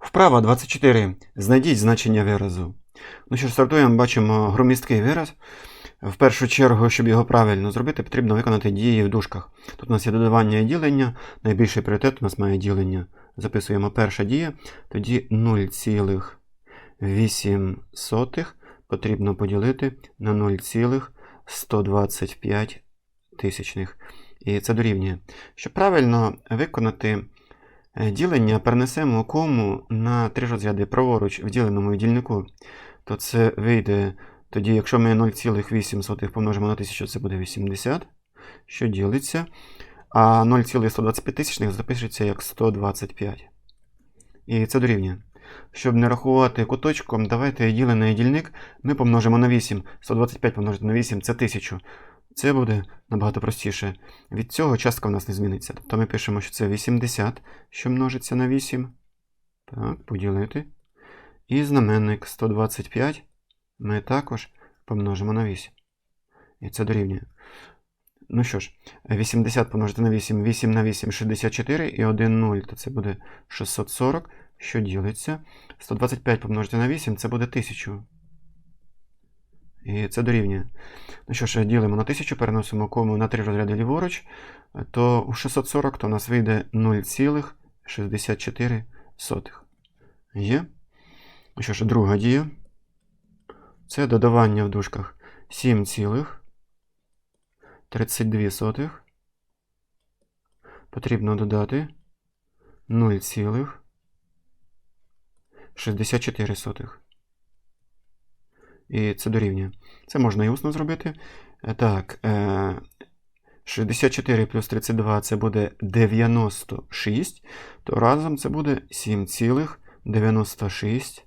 Вправа 24. Знайдіть значення виразу. Ну що ж, стартуємо, бачимо громісткий вираз. В першу чергу, щоб його правильно зробити, потрібно виконати дії в дужках. Тут у нас є додавання і ділення. Найбільший пріоритет у нас має ділення. Записуємо перша дія. Тоді 0,8 потрібно поділити на 0,125 тисячних. І це дорівнює. Щоб правильно виконати ділення, перенесемо кому на три розряди праворуч в діленому дільнику, то це вийде тоді, якщо ми 0,8 помножимо на 1000, це буде 80, що ділиться. А 0,125 запишеться як 125. І це дорівнює. Щоб не рахувати куточком, давайте ділений дільник ми помножимо на 8. 125 помножити на 8 це 1000. Це буде набагато простіше. Від цього частка в нас не зміниться. Тобто ми пишемо, що це 80, що множиться на 8. Так, поділити. І знаменник 125 ми також помножимо на 8. І це дорівнює. Ну що ж, 80 помножити на 8, 8 на 8 64 і 1 0, то це буде 640, що ділиться. 125 помножити на 8 це буде 1000. І це дорівнює. Ну що ж, ділимо на 1000, переносимо кому на 3 розряди ліворуч, то у 640 то у нас вийде 0,64. Є. Ну що ж, друга дія. Це додавання в дужках 7,32. Потрібно додати 0,64. І це дорівнює. Це можна і усно зробити. Е, Так, е, 64 плюс 32 це буде 96, то разом це буде 7,96.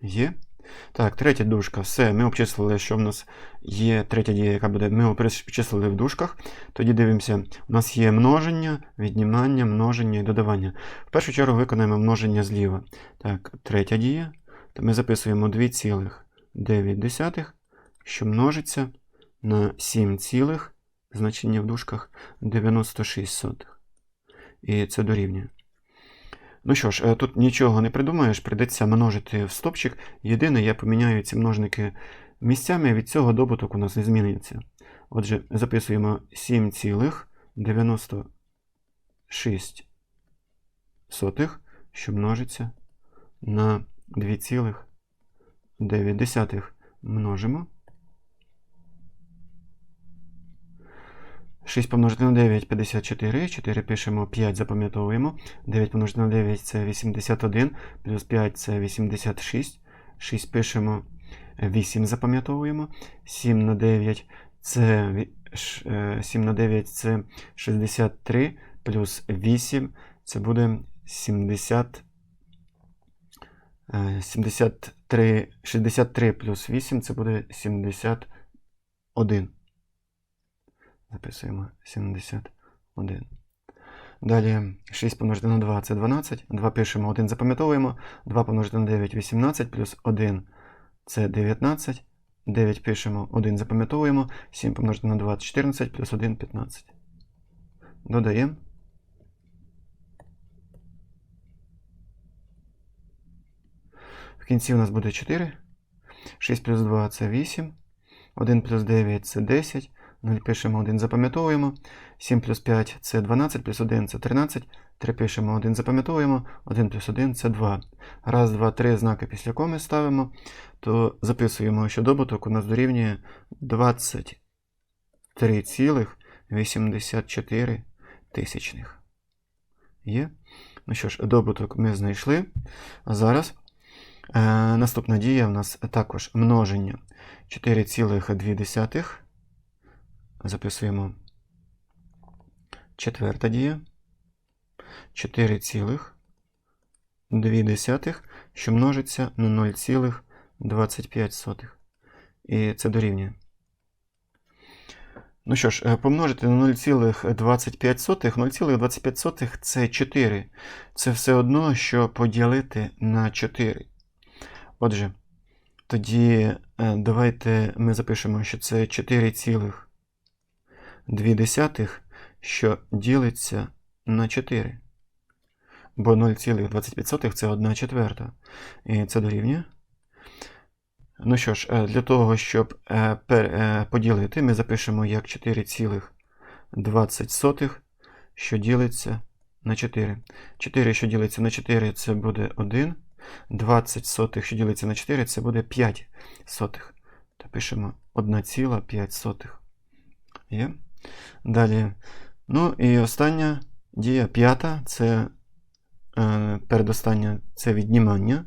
Є. Так, третя дужка. Все, ми обчислили, що в нас є третя дія, яка буде. Ми обчислили в дужках. Тоді дивимося, у нас є множення, віднімання, множення і додавання. В першу чергу виконаємо множення зліва. Так, третя дія. То ми записуємо 2,9, що множиться на 7, цілих, значення в дужках 96. І це дорівнює. Ну що ж, тут нічого не придумаєш, прийдеться множити в стопчик. Єдине, я поміняю ці множники місцями, від цього добуток у нас не зміниться. Отже, записуємо 7,96, що множиться на 2,9 множимо. 6 помножити на 9 54. 4 пишемо 5, запам'ятовуємо. 9 помножити на 9 це 81, плюс 5 це 86. 6 пишемо 8, запам'ятовуємо. 7 на 9 це 7 на 9 це 63, плюс 8 це буде 70. 73, 63 плюс 8 це буде 71. Записуємо 71. Далі 6 помножити на 2 це 12. 2 пишемо 1, запам'ятовуємо. 2 помножити на 9 18, плюс 1 це 19. 9 пишемо 1, запам'ятовуємо. 7 помножити на 2 14, плюс 1 15. Додаємо. В кінці у нас буде 4. 6 плюс 2 це 8. 1 плюс 9 це 10. 0 пишемо 1, запам'ятовуємо. 7 плюс 5 це 12, плюс 1 це 13. 3 пишемо 1, запам'ятовуємо. 1 плюс 1 це 2. Раз, два, три знаки після коми ставимо, то записуємо, що добуток у нас дорівнює 23,84 тисячних. Є? Ну що ж, добуток ми знайшли. А зараз е, наступна дія у нас також множення 4,2. Записуємо четверта дія. 4,2, що множиться на 0,25. І це дорівнює. Ну що ж, помножити на 0,25. 0,25 це 4. Це все одно, що поділити на 4. Отже, тоді давайте ми запишемо, що це 4, 2 десятих, що ділиться на 4. бо 0,25 це 1 четверта. І це дорівнює. Ну що ж, е, для того, щоб е, е, поділити, ми запишемо як 4,20, що ділиться на 4. 4, що ділиться на 4, це буде 1. 20 сотих, що ділиться на 4, це буде 5 сотих. То пишемо 1,5 сотих. Є. Далі. Ну і остання дія п'ята це е, передостання це віднімання.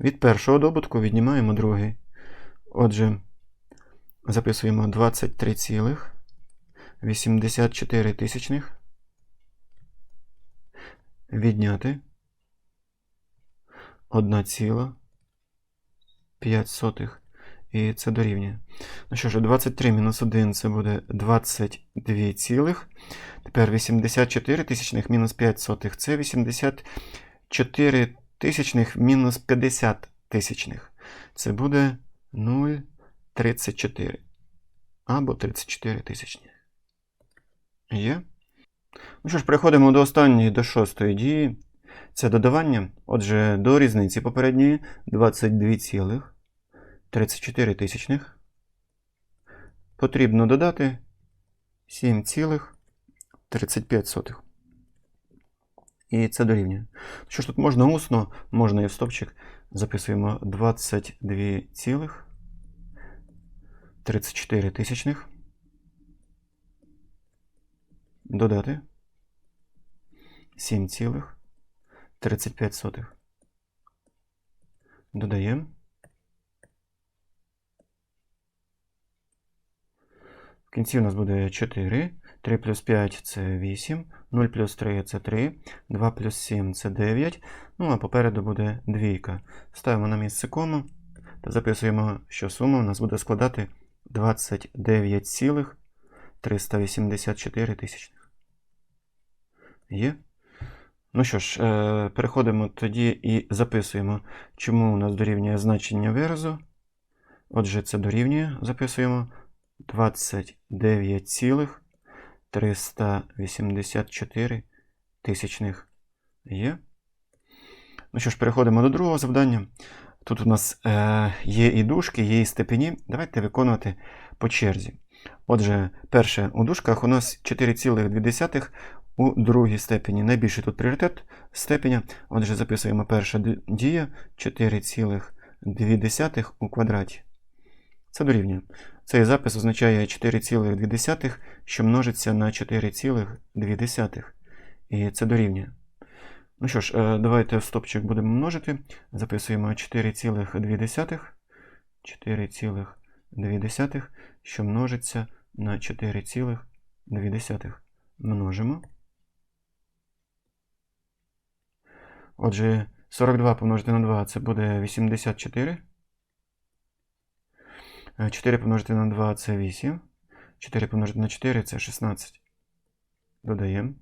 Від першого добутку віднімаємо другий. Отже, записуємо 23,84 тисячних. Відняти 1,5. І це дорівнює. Ну що ж, 23 мінус 1 це буде 22, цілих. Тепер 84 тисячних мінус 5 сотих це 84 тисячних мінус 50 тисячних. Це буде 0,34. Або 34 тисячні. Є. Ну що ж, переходимо до останньої, до шостої дії. Це додавання. Отже, до різниці попередньої 22,34 тисячних. Потрібно додати 7,35. І це дорівнює. Що ж тут можна усно, можна і в стопчик. Записуємо 22,34 тисячних. Додати 7,35. Додаємо. Кінці у нас буде 4. 3 плюс 5 це 8. 0 плюс 3 це 3. 2 плюс 7 це 9. Ну, а попереду буде двійка. Ставимо на місце кому та записуємо, що сума у нас буде складати 29,384 тисячних. Є? Ну що ж, е, переходимо тоді і записуємо, чому у нас дорівнює значення виразу. Отже, це дорівнює, записуємо 29,384 тисячних є. Ну що ж, переходимо до другого завдання. Тут у нас е, є і дужки, є і степені. Давайте виконувати по черзі. Отже, перше, у дужках у нас 4,2 у другій степені. Найбільший тут пріоритет степеня. Отже, записуємо перша дія 4,2 у квадраті. Це дорівнює. Цей запис означає 4,2, що множиться на 4,2. І це дорівнює. Ну що ж, е, давайте стопчик будемо множити. Записуємо 4,2. 4,2, що множиться на 4,2. Множимо. Отже, 42 помножити на 2 це буде 84. 4 помножити на 2 це 8. 4 помножити на 4 це 16. Додаємо.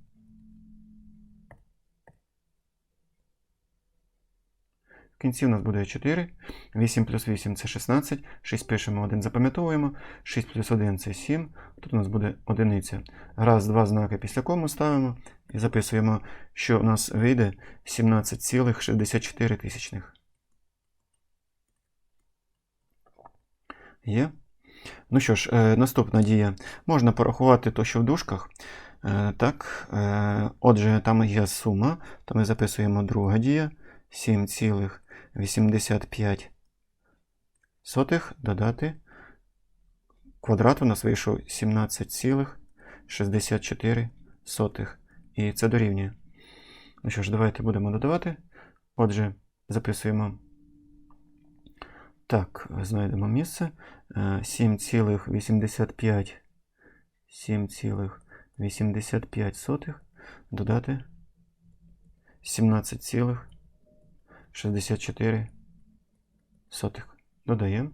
В кінці у нас буде 4. 8 плюс 8 це 16. 6 пишемо 1, запам'ятовуємо. 6 плюс 1 це 7. Тут у нас буде одиниця. Раз, два знаки після кому ставимо. І записуємо, що у нас вийде 17,64 тисячних. Є. Ну що ж, е, наступна дія. Можна порахувати то, що в дужках. Е, так, е, Отже, там є сума, то ми записуємо друга дія 7,85 сотих додати. Квадрат у нас вийшов 17,64. сотих. І це дорівнює. Ну що ж, давайте будемо додавати. Отже, записуємо. Так, знайдемо місце. 7,85 7,85 додати 17,64. Додаємо.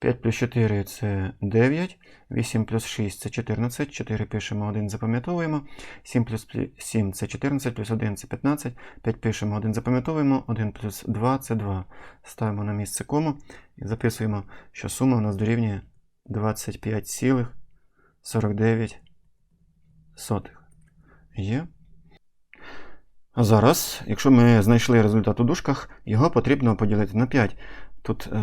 5 плюс 4 це 9. 8 плюс 6 це 14. 4 пишемо 1, запам'ятовуємо. 7 плюс 7 це 14, плюс 1 це 15. 5 пишемо 1, запам'ятовуємо. 1 плюс 2 це 2. Ставимо на місце кому і записуємо, що сума у нас дорівнює 25,49 Є. А зараз, якщо ми знайшли результат у дужках, його потрібно поділити на 5. Тут е,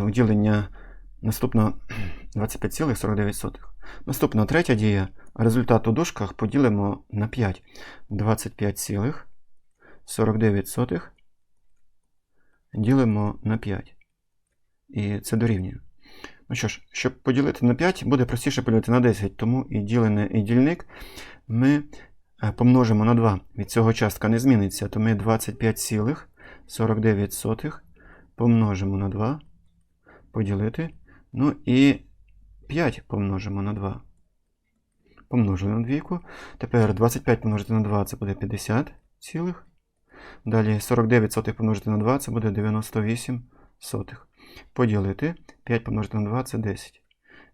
наступно 25,49. Наступна третя дія. Результат у дужках поділимо на 5. 25,49 ділимо на 5. І це дорівнює. Ну що ж, щоб поділити на 5, буде простіше поділити на 10, тому і ділене, і дільник ми е, помножимо на 2. Від цього частка не зміниться, то ми 25,49 помножимо на 2, поділити. Ну і 5 помножимо на 2. Помножили на двійку. Тепер 25 помножити на 2 це буде 50 цілих. Далі 49 сотих помножити на 2 це буде 98 сотих. Поділити 5 помножити на 2 це 10.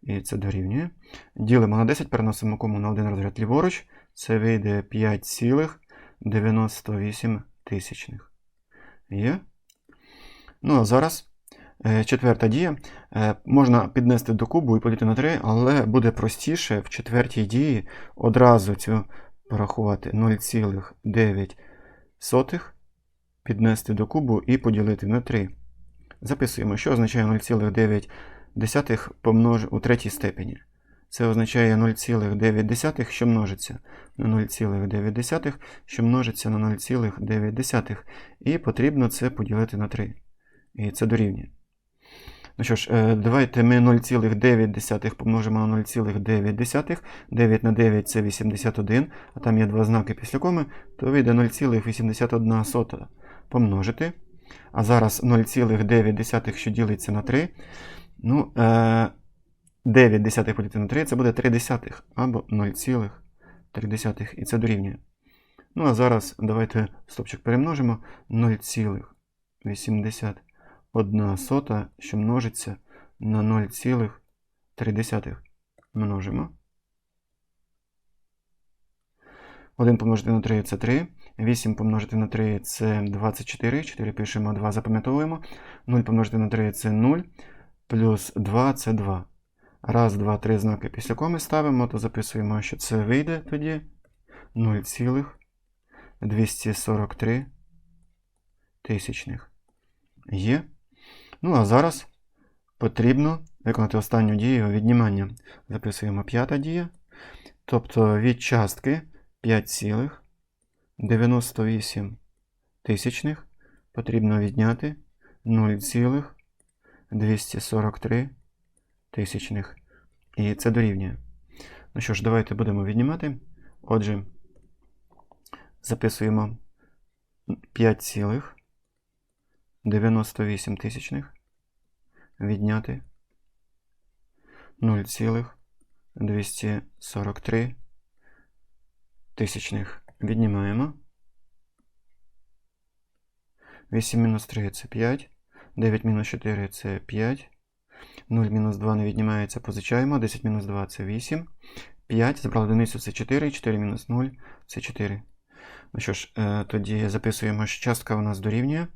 І це дорівнює. Ділимо на 10, переносимо кому на один розряд ліворуч. Це вийде 5,98 тисячних. Є. Ну, а зараз четверта дія. Е, можна піднести до кубу і поділити на 3, але буде простіше в четвертій дії одразу цю порахувати 0,9 піднести до кубу і поділити на 3. Записуємо, що означає 0,9 помнож... у третій степені. Це означає 0,9, що множиться на 0,9, що множиться на 0,9. І потрібно це поділити на 3. І це дорівнює. Ну що ж, е, давайте ми 0,9 помножимо на 0,9. 9 на 9 це 81, а там є два знаки після коми, то вийде 0,81 помножити. А зараз 0,9, що ділиться на 3. Ну, 9 е, десятих поділити на 3 це буде 3 десятих або 0,3. І це дорівнює. Ну, а зараз давайте стопчик перемножимо 0,81 сота, що множиться на 0,3 множимо. 1 помножити на 3 це 3. 8 помножити на 3 це 24. 4 пишемо 2, запам'ятовуємо. 0 помножити на 3 це 0. Плюс 2 це 2. Раз, два, три знаки після коми ставимо, то записуємо, що це вийде тоді 0,243 тисячних. Є. Ну, а зараз потрібно виконати останню дію віднімання. Записуємо п'ята дія. Тобто від частки 5,98 тисячних потрібно відняти 0,243 тисячних. І це дорівнює. Ну що ж, давайте будемо віднімати. Отже, записуємо 5,98 тисячних. Відняти 0,243 тисячних. Віднімаємо. 8 мінус 3 це 5. 9 мінус 4 це 5. 0 мінус 2 не віднімається, позичаємо. 10 мінус 2 це 8. 5. Забрали одиницю це 4. 4 мінус 0 це 4. Ну що ж, е, тоді записуємо, що частка у нас дорівнює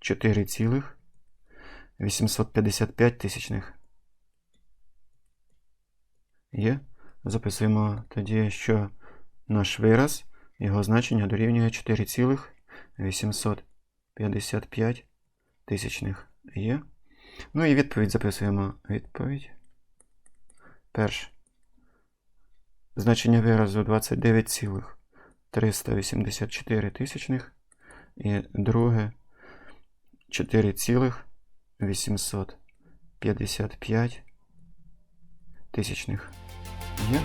4,855 тисячних. Є. Записуємо тоді, що наш вираз, його значення дорівнює 4,855 тисячних є. Ну і відповідь записуємо відповідь. Перше. Значення виразу 29,384 тисячних. І друге 4,855 тисячних. Є.